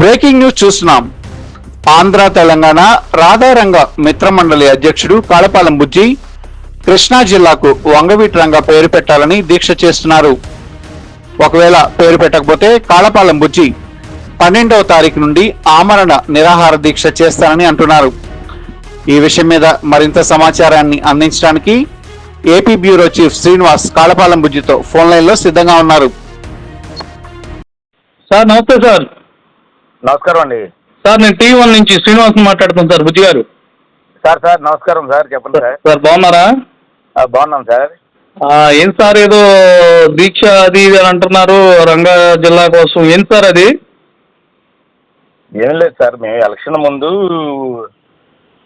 Breaking news చూస్తున్నాం. ఆంధ్ర తెలంగాణ రాధారంగ మిత్రమండలి అధ్యక్షుడు కాళపాలెం బుజ్జి కృష్ణా జిల్లాకు వంగవీటి రంగ పేరు పెట్టాలని దీక్ష చేస్తున్నారు. ఒకవేళ పేరు పెట్టకపోతే కాళపాలెం బుజ్జి పన్నెండవ తారీఖు నుండి ఆమరణ నిరాహార దీక్ష చేస్తానని అంటున్నారు. ఈ విషయం మీద మరింత సమాచారాన్ని అందించడానికి AP bureau chief Srinivas Kalapalem బుజ్జితో phone లైన్లో సిద్ధంగా ఉన్నారు. సార్ నమస్తే సార్. నమస్కారం అండి. సార్ నేను టీవీ వన్ నుంచి శ్రీనివాస్ మాట్లాడుతాను సార్ బుజ్జి గారు. సార్ సార్ నమస్కారం సార్ చెప్పండి సార్ సార్. బాగున్నారా? బాగున్నాం సార్. ఏం సార్ ఏదో దీక్ష అది ఇది అని అంటున్నారు రంగా జిల్లా కోసం. ఏం సార్ అది? ఏం లేదు సార్ మేము ఎలక్షన్ ముందు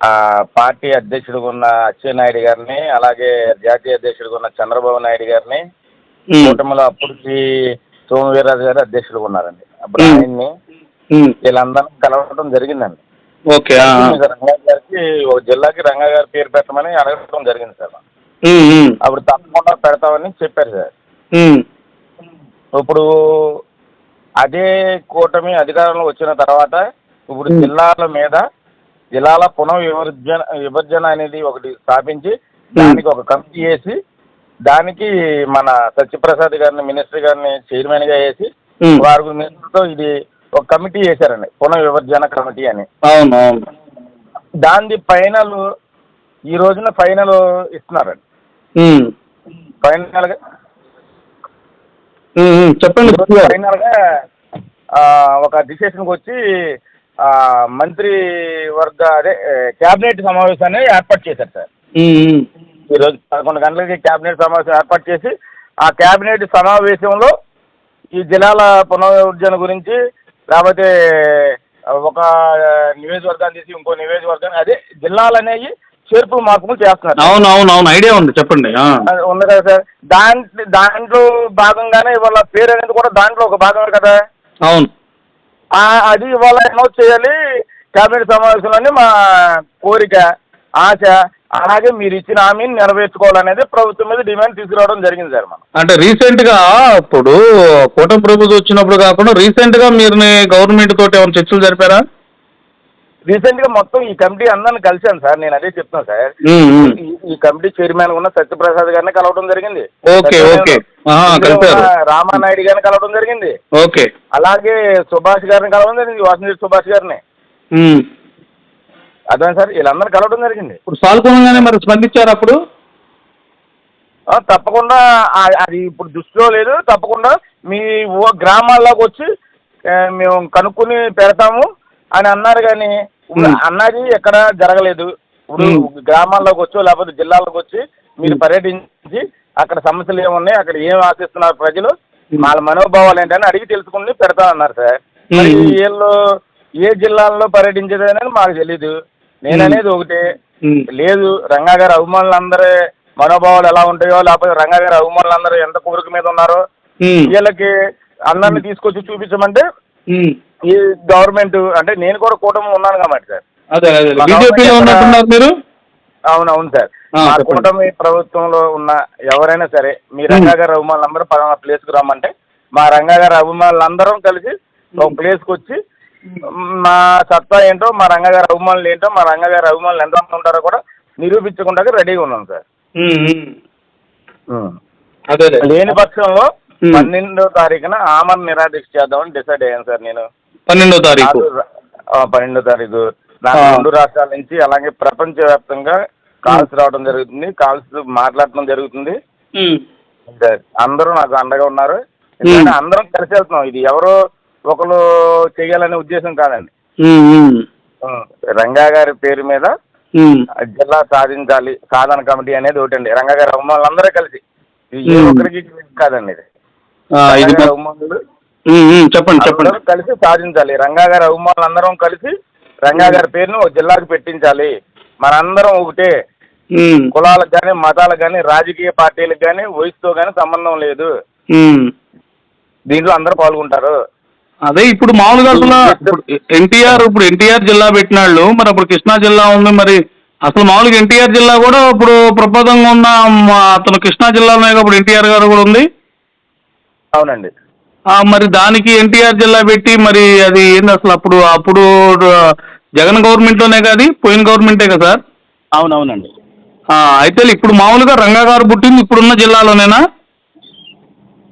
ఆ, పార్టీ అధ్యక్షుడిగా ఉన్న అచ్చెన్నాయుడు గారిని అలాగే జాతీయ అధ్యక్షుడిగా ఉన్న చంద్రబాబు నాయుడు గారిని కూటమిలో అప్పటికి సోమవీర్రాజు గారు అధ్యక్షుడిగా ఉన్నారండి. అప్పుడు. ఆయన్ని వీళ్ళందరం కలవడం జరిగిందండి. ఓకే రంగా గారికి ఒక జిల్లాకి రంగా గారి పేరు పెట్టమని అడగడం జరిగింది సార్. అప్పుడు తప్పకుండా పెడతామని చెప్పారు సార్. ఇప్పుడు అదే కూటమి అధికారంలో వచ్చిన తర్వాత ఇప్పుడు. జిల్లాల మీద జిల్లాల పునః విభజన విభజన అనేది ఒకటి స్థాపించి దానికి ఒక కమిటీ వేసి దానికి మన సత్యప్రసాద్ గారిని మినిస్టర్ గారిని చైర్మన్గా వేసి. వారు మినిస్టర్తో ఇది ఒక కమిటీ వేశారండి పునః విభజన కమిటీ అని. అవును అవును. దాని ఫైనల్ ఈ రోజున ఫైనల్ ఇస్తున్నారండి. ఉమ్, ఫైనల్గా ఉమ్, ఉమ్, చెప్పండి. బుజ్జి గారు ఫైనల్గా ఆ, ఒక డిసిషన్కి వచ్చి మంత్రి వర్గ అదే క్యాబినెట్ సమావేశాన్ని ఏర్పాటు చేశారు సార్. ఉమ్, ఉమ్, ఈ రోజు పదకొండు గంటలకి క్యాబినెట్ సమావేశం ఏర్పాటు చేసి ఆ క్యాబినెట్ సమావేశంలో ఈ జిల్లాల పునర్విభజన గురించి లేకపోతే ఒక నియోజకవర్గాన్ని తీసి ఇంకో నియోజకవర్గాన్ని అదే జిల్లాలు అనేవి చేర్పులు మార్పులు చేస్తున్నారు. అవును అవును అవును ఐడియా ఉంది చెప్పండి ఉంది కదా సార్. దాంట్లో దాంట్లో భాగంగానే ఇవాళ పేరు అనేది కూడా దాంట్లో ఒక భాగమే కదా. అవును. అది ఇవాళ అనౌన్స్ చేయాలి. కేబినెట్ సమావేశంలోని మా కోరిక ఆశ అలాగే మీరు ఇచ్చిన హామీని నెరవేర్చుకోవాలనేది ప్రభుత్వం మీద డిమాండ్ తీసుకురావడం జరిగింది సార్ మనం. అంటే రీసెంట్గా ఇప్పుడు కూటమి ప్రభుత్వం వచ్చినప్పుడు కాకుండా రీసెంట్గా మీరు గవర్నమెంట్ తోటి ఏమైనా చర్చలు జరిపారా? రీసెంట్గా మొత్తం ఈ కమిటీ అందరిని కలిశాను సార్ నేను అదే చెప్తున్నా సార్. ఈ- కమిటీ చైర్మన్ ఉన్న సత్యప్రసాద్ గారిని కలవడం జరిగింది. Okay, okay. రామానాయుడు గారిని కలవడం జరిగింది. ఓకే. అలాగే సుభాష్ గారిని కలవడం జరిగింది వాసంతి సుభాష్ గారిని. అదే సార్ వీళ్ళందరినీ కలవడం జరిగింది ఇప్పుడు సాల్కొనగానే మరి స్పందించారు అప్పుడు తప్పకుండా అది ఇప్పుడు దృష్టిలో లేదు తప్పకుండా మీ గ్రామాల్లోకి వచ్చి మేము కనుక్కొని పెడతాము అని అన్నారు కానీ. అన్నది ఎక్కడ జరగలేదు ఇప్పుడు. గ్రామాల్లోకి వచ్చో లేకపోతే జిల్లాలకు వచ్చి మీరు పర్యటించి అక్కడ సమస్యలు ఏమున్నాయి అక్కడ ఏం ఆశిస్తున్నారు ప్రజలు. వాళ్ళ మనోభావాలు ఏంటని అడిగి తెలుసుకుని పెడతామన్నారు సార్ మరి మ్. వీళ్ళు ఏ జిల్లాల్లో పర్యటించేది అనేది మాకు తెలీదు నేను మ్. అనేది ఒకటి. లేదు రంగా గారి అభిమానులందరి మనోభావాలు ఎలా ఉంటాయో లేకపోతే రంగా గారి అభిమానులందరూ ఎంత కోరిక మీద ఉన్నారో. వీళ్ళకి అందరిని తీసుకొచ్చి చూపించమంటే. ఈ గవర్నమెంట్ అంటే నేను కూడా కూటమి ఉన్నాను కాబట్టి సార్ అదే అదే మన బీజేపీలో ఎక్కడ- ఉన్నట్టున్నారు మీరు అవును అవును సార్ మా. కూటమి ప్రభుత్వంలో ఉన్న ఎవరైనా సరే మీ రంగా గారి అభిమానులందరూ పలానా ప్లేస్కి రమ్మంటే మా రంగా గారి అభిమానులందరం కలిసి ఒక ప్లేస్కి వచ్చి మా సత్తా ఏంటో మా రంగా గారి అభిమానులు ఏంటో మా రంగా గారి అభిమానులు ఎంతమంది ఉంటారో కూడా నిరూపించకుండా రెడీగా ఉన్నాం సార్. అదే లేని పక్షంలో. పన్నెండో తారీఖున ఆమరణ నిరాదీక్ష చేద్దామని డిసైడ్ అయ్యాను సార్ నేను. పన్నెండో తారీఖు. పన్నెండో తారీఖు. నాకు. రెండు రాష్ట్రాల నుంచి అలాగే ప్రపంచవ్యాప్తంగా కాల్స్ రావడం జరుగుతుంది కాల్స్ మాట్లాడటం జరుగుతుంది. అందరూ నాకు అండగా ఉన్నారు. అందరం కలిసి వెళ్తున్నాం. ఇది ఎవరో ఒకరు చేయాలనే ఉద్దేశం కాదండి. రంగా గారి పేరు మీద. జిల్లా సాధించాలి సాధన కమిటీ అనేది ఒకటండి రంగా గారి అభిమానులందరూ కలిసి ఏ. ఒక్కరికి కాదండి ఇది అభిమానులు. చెప్పండి చెప్పండి కలిసి సాధించాలి రంగా గారి అభిమానులు అందరం కలిసి రంగా గారి పేరును ఒక జిల్లాకు పెట్టించాలి మనందరం ఒకటే. కులాలకు కానీ మతాలకు కానీ రాజకీయ పార్టీలకు కానీ వయసుతో కానీ సంబంధం లేదు. దీంట్లో అందరూ పాల్గొంటారు అదే ఇప్పుడు మామూలుగా అసలు ఇప్పుడు ఎన్టీఆర్ ఇప్పుడు ఎన్టీఆర్ జిల్లా పెట్టినాళ్ళు మరి అప్పుడు కృష్ణా జిల్లా ఉంది మరి. అసలు మామూలుగా ఎన్టీఆర్ జిల్లా కూడా ఇప్పుడు ప్రపోజంగా ఉన్న అతను కృష్ణా జిల్లాలోనే కాబట్టి ఎన్టీఆర్ గారు కూడా ఉంది. అవునండి. మరి దానికి ఎన్టీఆర్ జిల్లా పెట్టి మరి అది ఏంది అసలు అప్పుడు అప్పుడు జగన్ గవర్నమెంట్లోనే కాదు పోయిన గవర్నమెంటే కదా సార్? అవునవునండి. అయితే ఇప్పుడు మామూలుగా రంగా గారు పుట్టింది ఇప్పుడున్న జిల్లాలోనేనా?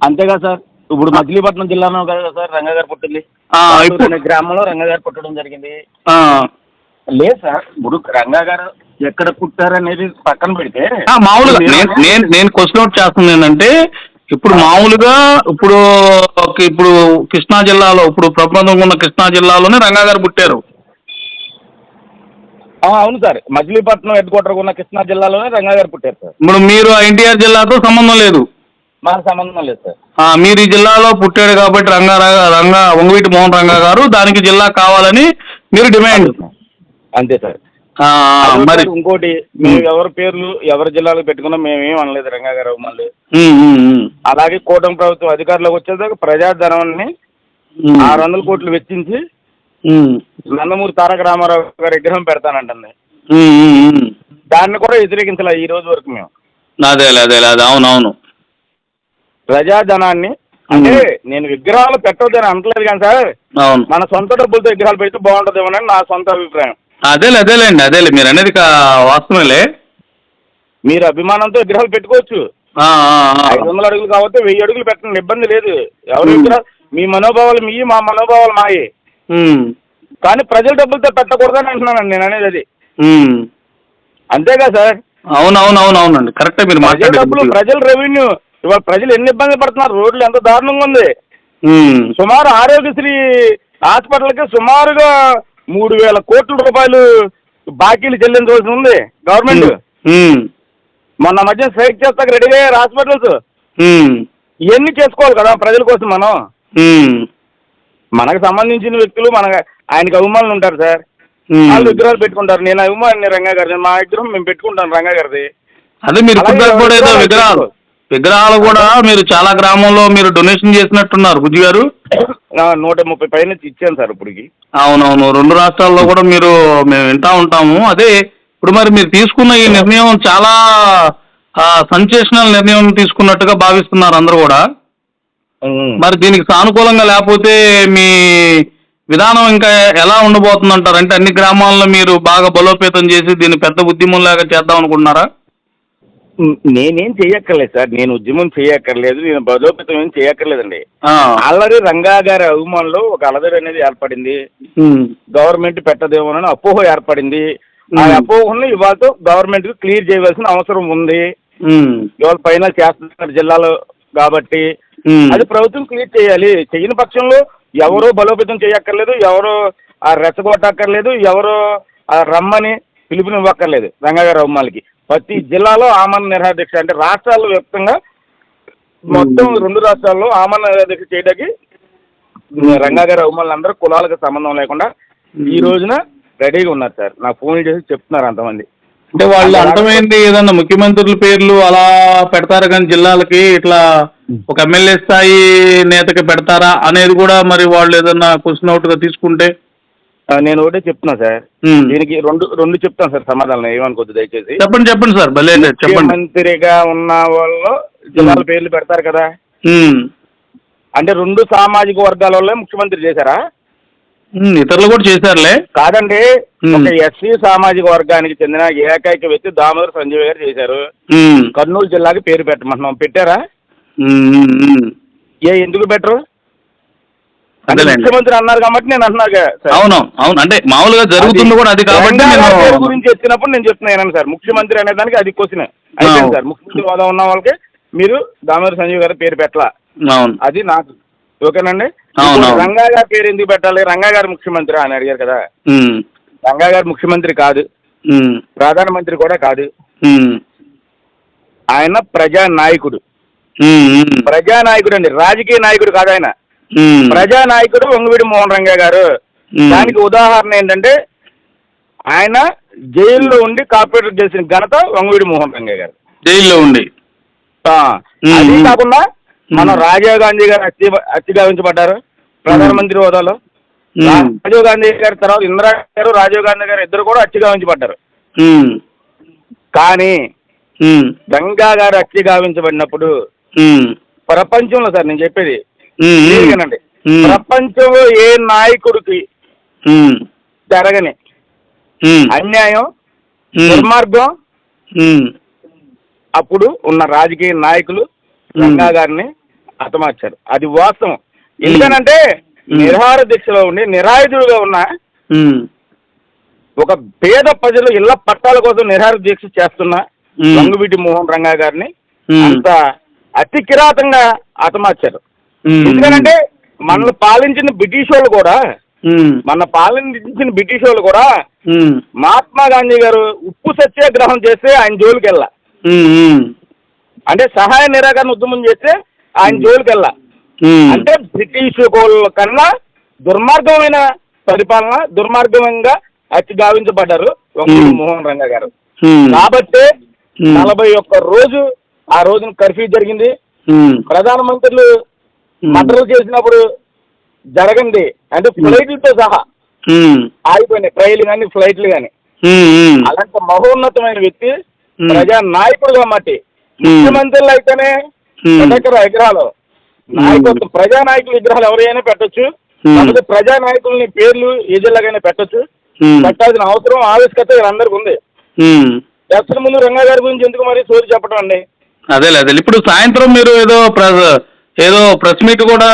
అంతేగా సార్. ఇప్పుడు మచిలీపట్నం జిల్లాలో కదా సార్ రంగగారు పుట్టింది. అనే గ్రామంలో రంగగారు పుట్టడం జరిగింది. లేదు సార్ ఇప్పుడు రంగా గారు ఎక్కడ పుట్టారనేది పక్కన పెడితే మామూలుగా నేను నేను నేను క్వశ్చన్ అవుట్ చేస్తుంది ఏంటంటే ఇప్పుడు మామూలుగా ఇప్పుడు ఇప్పుడు కృష్ణా జిల్లాలో ఇప్పుడు ప్రబంధం ఉన్న కృష్ణా జిల్లాలోనే రంగా గారు పుట్టారు అవును సార్ మచిలీపట్నం హెడ్ క్వార్టర్ ఉన్న కృష్ణా జిల్లాలోనే రంగా గారు పుట్టారు సార్. ఇప్పుడు మీరు ఎన్టీఆర్ జిల్లాతో సంబంధం లేదు. మాకు సంబంధం లేదు సార్. మీరు ఈ జిల్లాలో పుట్టాడు కాబట్టి రంగా రంగా వంగవీటి మోహన్ రంగా గారు దానికి జిల్లా కావాలని మీరు డిమాండ్. అంతే సార్. మరి ఇంకోటి మేము ఎవరి పేర్లు ఎవరి జిల్లాలో పెట్టుకున్నా మేము అనలేదు రంగా గారు మళ్ళీ. అలాగే కూటమి ప్రభుత్వం అధికారంలోకి వచ్చేదాకా ప్రజాధనాన్ని ఆరు వందల కోట్లు వెచ్చించి నందమూరి తారక రామారావు గారి విగ్రహం పెడతానంటుంది. దాన్ని కూడా వ్యతిరేకించాల ఈ రోజు వరకు మేము. అదేలే అదేలే అదే అవునవును. ప్రజాధనాన్ని అంటే నేను విగ్రహాలు పెట్టొద్దని అంటలేదు కానీ సార్ అవును. మన సొంత డబ్బులతో విగ్రహాలు పెడితే బాగుంటుందేమోనని నా సొంత అభిప్రాయం. అదేలే అదేలేండి అదేలే మీరు అనేది వాస్తవమేలే. మీరు అభిమానంతో విగ్రహాలు పెట్టుకోవచ్చు. ఐదు వందల అడుగులు కాబట్టి వెయ్యి అడుగులు పెట్టండి ఇబ్బంది లేదు. ఎవరి. విగ్రహాలు మీ మనోభావాలు మీ మా మనోభావాలు మాయి. కానీ ప్రజల డబ్బులతో పెట్టకూడదని అంటున్నానండి నేను అనేది అది. అంతేగా సార్? అవునవునవును అవునండి కరెక్టే మీరు ప్రజల డబ్బులు ప్రజల రెవెన్యూ ఇవాళ ప్రజలు ఎన్ని ఇబ్బంది పడుతున్నారు? రోడ్లు ఎంత దారుణంగా ఉంది. సుమారు ఆరోగ్యశ్రీ హాస్పిటల్కి సుమారుగా మూడు వేల కోట్ల రూపాయలు బాకీలు చెల్లించవలసి ఉంది. గవర్నమెంట్. మొన్న మధ్య స్ట్రైక్ చేస్తాక రెడీగా అయ్యారు హాస్పిటల్స్. ఇవన్నీ చేసుకోవాలి కదా ప్రజల కోసం మనం. మనకు సంబంధించిన వ్యక్తులు మన ఆయనకి అభిమానులు ఉంటారు సార్. వాళ్ళు విగ్రహాలు పెట్టుకుంటారు. నేను అభిమాని రంగా గారిది మా విగ్రహం మేము పెట్టుకుంటాం రంగా గారిది. అదే మీరు విగ్రహాలు విగ్రహాలు కూడా మీరు చాలా గ్రామంలో మీరు డొనేషన్ చేసినట్టున్నారు బుజ్జి గారు. నూట ముప్పై పైన ఇచ్చాను సార్ ఇప్పటికి. అవునవును రెండు రాష్ట్రాల్లో కూడా మీరు మేము వింటా ఉంటాము. అదే ఇప్పుడు మరి మీరు తీసుకున్న ఈ నిర్ణయం చాలా సంచేషనల్ నిర్ణయం తీసుకున్నట్టుగా భావిస్తున్నారు అందరూ కూడా. మరి దీనికి సానుకూలంగా లేకపోతే మీ విధానం ఇంకా ఎలా ఉండబోతుందంటారు? అంటే అన్ని గ్రామాల్లో మీరు బాగా బలోపేతం చేసి దీన్ని పెద్ద ఉద్యమంలాగా చేద్దాం అనుకుంటున్నారా నేనేం చెయ్యక్కర్లేదు సార్. నేను ఉద్యమం చేయక్కర్లేదు నేను బలోపేతం ఏం చేయక్కర్లేదండి ఆల్రెడీ రంగా గారి అభిమానులు ఒక అలదడి అనేది ఏర్పడింది. గవర్నమెంట్ పెట్టదేమోనని అపోహ ఏర్పడింది. ఆ. అపోహను ఇవాళ గవర్నమెంట్ క్లియర్ చేయవలసిన అవసరం ఉంది. ఇవాళ ఫైనల్ చేస్తున్నారు జిల్లాలో కాబట్టి అది ప్రభుత్వం క్లియర్ చేయాలి. చేయని పక్షంలో ఎవరు బలోపేతం చేయక్కర్లేదు ఎవరు ఆ రెచ్చగొట్టక్కర్లేదు ఎవరు ఆ రమ్మని పిలుపునివ్వక్కర్లేదు రంగాగారి అమ్మాలకి ప్రతి జిల్లాలో ఆమరణ నిరాదీక్ష అంటే రాష్ట్రాల వ్యాప్తంగా మొత్తం రెండు రాష్ట్రాల్లో ఆమరణ నిరాదీక్ష చేయడానికి రంగాగారి అమ్మాయిలు అందరూ కులాలకు సంబంధం లేకుండా ఈ రోజున రెడీగా ఉన్నారు సార్. నాకు ఫోన్ చేసి చెప్తున్నారు అంతమంది. అంటే వాళ్ళు అర్థమైంది ఏదన్నా ముఖ్యమంత్రుల పేర్లు అలా పెడతారు కానీ జిల్లాలకి ఇట్లా ఒక ఎమ్మెల్యే స్థాయి నేతకి పెడతారా అనేది కూడా మరి వాళ్ళు ఏదన్నా క్వశ్చన్ అవుట్గా తీసుకుంటే నేను ఒకటే చెప్తున్నా సార్. దీనికి రెండు రెండు చెప్తాను సార్ సమాధానం ఏమనుకోద్దు దయచేసి. చెప్పండి చెప్పండి సార్ భలే చెప్పండి. ముఖ్యమంత్రిగా ఉన్న వాళ్ళు జిల్లాల పేర్లు పెడతారు కదా. అంటే రెండు సామాజిక వర్గాల వాళ్ళే ముఖ్యమంత్రి చేశారా? ఇతరులు కూడా చేశారులే. కాదండి. ఒక ఎస్సీ సామాజిక వర్గానికి చెందిన ఏకైక వ్యక్తి దామోదర సంజయ్ గారు చేశారు. కర్నూలు జిల్లాకి పేరు పెట్టమంటున్నాం. పెట్టారా. ఏ ఎందుకు పెట్టరు? అంటే ముఖ్యమంత్రి అన్నారు కాబట్టి నేను అంటున్నాగా సార్. అవును అవును. అంటే మామూలుగా జరుగుతుంది కూడా అది కాబట్టి నేను గురించి ఎత్తినప్పుడు నేను చెప్తున్నాను సార్. ముఖ్యమంత్రి అనే దానికి అది క్వశ్చన్. అయిపోయింది సార్. ముఖ్యమంత్రి హోదా ఉన్న వాళ్ళకి మీరు దామోదర సంజయ్ గారి పేరు పెట్టలా. అవును. అది నాకు ఓకేనండి. రంగా గారి పేరు ఎందుకు పెట్టాలి? రంగా గారు ముఖ్యమంత్రి అని అడిగారు కదా. రంగా గారు ముఖ్యమంత్రి కాదు. ప్రధానమంత్రి కూడా కాదు. ఆయన ప్రజా నాయకుడు ప్రజా నాయకుడు అండి. రాజకీయ నాయకుడు కాదు ఆయన. ప్రజా నాయకుడు వంగవీడి మోహన్ రంగా గారు. దానికి ఉదాహరణ ఏంటంటే ఆయన జైల్లో ఉండి కార్పొరేటర్ చేసిన ఘనత వంగవీడి మోహన్ రంగా గారు. జైల్లో ఉండి. అది కాకుండా మన. రాజీవ్ గాంధీ గారు హత్య హత్యగావించబడ్డారు ప్రధానమంత్రి హోదాలో. రాజీవ్ గాంధీ గారి తర్వాత ఇందిరా గారు రాజీవ్ గాంధీ గారు ఇద్దరు కూడా హత్యగావించబడ్డారు ఉమ్, కానీ గంగా గారు హత్యగావించబడినప్పుడు ఉమ్, ప్రపంచంలో సార్ నేను చెప్పేది ఉమ్, ప్రపంచంలో ఏ నాయకుడికి జరగని అన్యాయం దుర్మార్గం అప్పుడు ఉన్న రాజకీయ నాయకులు రంగా గారిని హతమార్చారు. అది వాస్తవం. ఎందుకనంటే. నిరహార దీక్షలో ఉండి నిరాయుధుడుగా ఉన్న ఒక పేద ప్రజలు ఇళ్ళ పట్టాల కోసం నిరహార దీక్ష చేస్తున్న మ్మ్. వంగువీటి మోహన్ రంగా గారిని అంత అతి కిరాతంగా హతమార్చారు. ఎందుకంటే మనల్ని పాలించిన బ్రిటిష్ వాళ్ళు కూడా మన పాలించిన బ్రిటిష్ వాళ్ళు కూడా మహాత్మా గాంధీ గారు ఉప్పు సత్యాగ్రహం చేస్తే ఆయన జోలికి వెళ్ళా అంటే సహాయ నిరాకరణ ఉద్యమం చేస్తే ఆయన జోలికి వెళ్ళా అంటే బ్రిటిష్ వాళ్ళ కన్నా దుర్మార్గమైన పరిపాలన దుర్మార్గంగా అతి గావించబడ్డారు. మోహన్ రంగా గారు. కాబట్టి. నలభై ఒక్క రోజు ఆ రోజున కర్ఫ్యూ జరిగింది. ప్రధానమంత్రులు ఉమ్, మర్డర్లు చేసినప్పుడు జరగంది అంటే ఫ్లైట్లతో సహా. ఉమ్, ఆగిపోయినాయి. ట్రైన్లు కానీ ఫ్లైట్లు కానీ అలాంటి మహోన్నతమైన వ్యక్తి. ప్రజా నాయకుడుగా మట్టి మ్మ్. ముఖ్యమంత్రులు అయితేనే మ్మ్. పెట్టక్కర విగ్రహాలు. నాయకత్వం ప్రజా నాయకుల విగ్రహాలు ఎవరైనా పెట్టొచ్చు. కాకపోతే ప్రజా నాయకుల్ని పేర్లు ఏ జిల్లాకైనా పెట్టొచ్చు. పెట్టాల్సిన అవసరం ఆవశ్యకత వీళ్ళందరికీ ఉంది. ఎలక్షన్ ముందు రంగా గారి గురించి ఎందుకు మరి సోది చెప్పడం అండి? అదేలే అదేలే. ఇప్పుడు సాయంత్రం మీరు ఏదో ఏదో ప్రెస్ మీట్ కూడా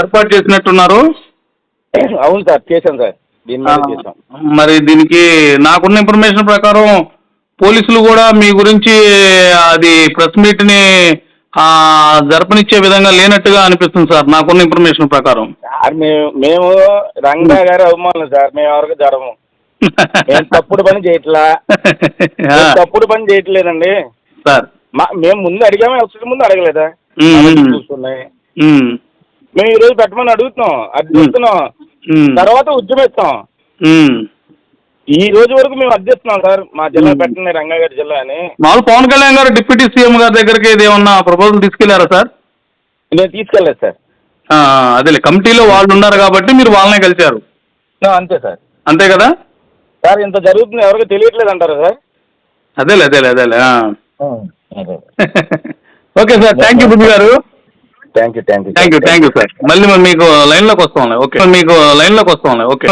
ఏర్పాటు చేసినట్టున్నారు. అవును సార్ చేశాం సార్. దీని మీద చేశాం. మరి దీనికి నాకున్న ఇన్ఫర్మేషన్ ప్రకారం పోలీసులు కూడా మీ గురించి అది ప్రెస్ మీట్ని ఆ, జరపనిచ్చే విధంగా లేనట్టుగా అనిపిస్తుంది సార్ నాకున్న ఇన్ఫర్మేషన్ ప్రకారం. సార్ మేము మేము రంగా గారి అవమానం సార్ మేము ఎవరికి జరము మేము తప్పుడు పని చేయట్లా. తప్పుడు పని చేయట్లేదండి. సార్. మా మేము ముందు అడిగాము ఎలక్షన్ ముందు అడగలేదా? మ్మ్. ఈ రోజు పెట్టమని అడుగుతున్నాం అర్థిస్తున్నాం తర్వాత ఉద్యమిస్తాం. ఈ రోజు వరకు మేము అర్థిస్తున్నాం సార్ మా జిల్లా పెట్టండి రంగాగారి జిల్లా అని. మామూలు పవన్ కళ్యాణ్ గారు డిప్యూటీ సీఎం గారి దగ్గరికి ఇది ఏమన్నా ప్రపోజల్ తీసుకెళ్ళారా సార్? నేను తీసుకెళ్ళలేదు సార్. అదేలే కమిటీలో వాళ్ళు ఉన్నారు కాబట్టి మీరు వాళ్ళనే కలిశారు. అంతే సార్. అంతే కదా? సార్ ఇంత జరుగుతుంది ఎవరికి తెలియట్లేదు అంటారా సార్? అదేలే అదేలే అదేలే. Okay sir thank you Buddhi గారు. Thank you thank you thank you thank you sir మళ్ళీ మీకు లైన్లోకి వస్తాంలే ఓకే. మీకు లైన్లోకి వస్తాంలే ఓకే.